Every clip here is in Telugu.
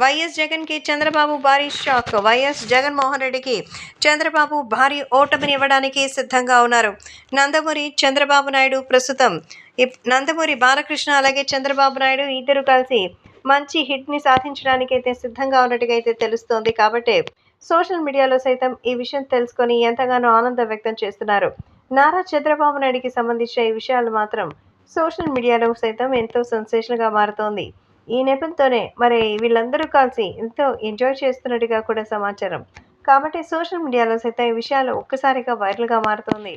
వైఎస్ జగన్కి చంద్రబాబు భారీ షాక్. వైఎస్ జగన్మోహన్ రెడ్డికి చంద్రబాబు భారీ ఓటమిని ఇవ్వడానికి సిద్ధంగా ఉన్నారు. నందమూరి చంద్రబాబు నాయుడు ప్రస్తుతం నందమూరి బాలకృష్ణ అలాగే చంద్రబాబు నాయుడు ఇద్దరు కలిసి మంచి హిట్ని సాధించడానికి అయితే సిద్ధంగా ఉన్నట్టుగా అయితే తెలుస్తోంది. కాబట్టి సోషల్ మీడియాలో సైతం ఈ విషయం తెలుసుకొని ఎంతగానో ఆనందం వ్యక్తం చేస్తున్నారు. నారా చంద్రబాబు నాయుడికి సంబంధించిన ఈ విషయాలు మాత్రం సోషల్ మీడియాలో సైతం ఎంతో సెన్సేషన్గా మారుతోంది. ఈ నెపంతోనే మరి వీళ్ళందరూ కలిసి ఎంతో ఎంజాయ్ చేస్తున్నట్టుగా కూడా సమాచారం. కాబట్టి సోషల్ మీడియాలో సైతం ఈ విషయాలు ఒక్కసారిగా వైరల్గా మారుతోంది.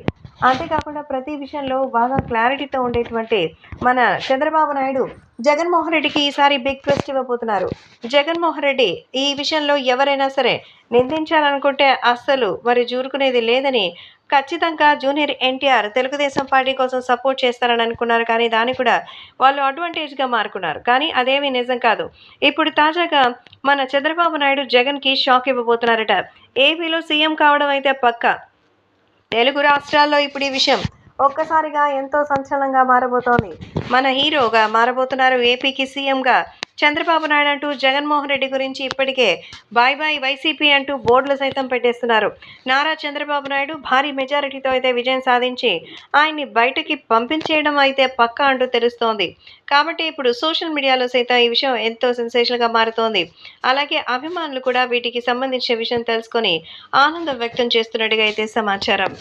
అంతేకాకుండా ప్రతి విషయంలో బాగా క్లారిటీతో ఉండేటువంటి మన చంద్రబాబు నాయుడు జగన్మోహన్ రెడ్డికి ఈసారి బిగ్ ట్విస్ట్ ఇవ్వబోతున్నారు. జగన్మోహన్ రెడ్డి ఈ విషయంలో ఎవరైనా సరే నిందించాలనుకుంటే అస్సలు మరి జూరుకునేది లేదని ఖచ్చితంగా జూనియర్ ఎన్టీఆర్ తెలుగుదేశం పార్టీ కోసం సపోర్ట్ చేస్తారని అనుకున్నారు కానీ దాన్ని కూడా వాళ్ళు అడ్వాంటేజ్గా మారుకున్నారు. కానీ అదేమీ నిజం కాదు. ఇప్పుడు తాజాగా మన చంద్రబాబు నాయుడు జగన్కి షాక్ ఇవ్వబోతున్నారట. ఏపీలో సీఎం కావడం అయితే పక్కా. తెలుగు రాష్ట్రాల్లో ఇప్పుడు ఈ విషయం ఒక్కసారిగా ఎంతో సంచలనంగా మారబోతోంది. మన హీరోగా మారబోతున్నారు ఏపీకి సీఎంగా చంద్రబాబు నాయుడు అంటూ జగన్మోహన్ రెడ్డి గురించి ఇప్పటికే బాయ్ బాయ్ వైసీపీ అంటూ బోర్డులు సైతం పెట్టేస్తున్నారు. నారా చంద్రబాబు నాయుడు భారీ మెజారిటీతో అయితే విజయం సాధించి ఆయన్ని బయటకి పంపించేయడం అయితే పక్కా అంటూ తెలుస్తోంది. కాబట్టి ఇప్పుడు సోషల్ మీడియాలో సైతం ఈ విషయం ఎంతో సెన్సేషన్గా మారుతోంది. అలాగే అభిమానులు కూడా వీటికి సంబంధించిన విషయం తెలుసుకొని ఆనందం వ్యక్తం చేస్తున్నట్టుగా అయితే సమాచారం.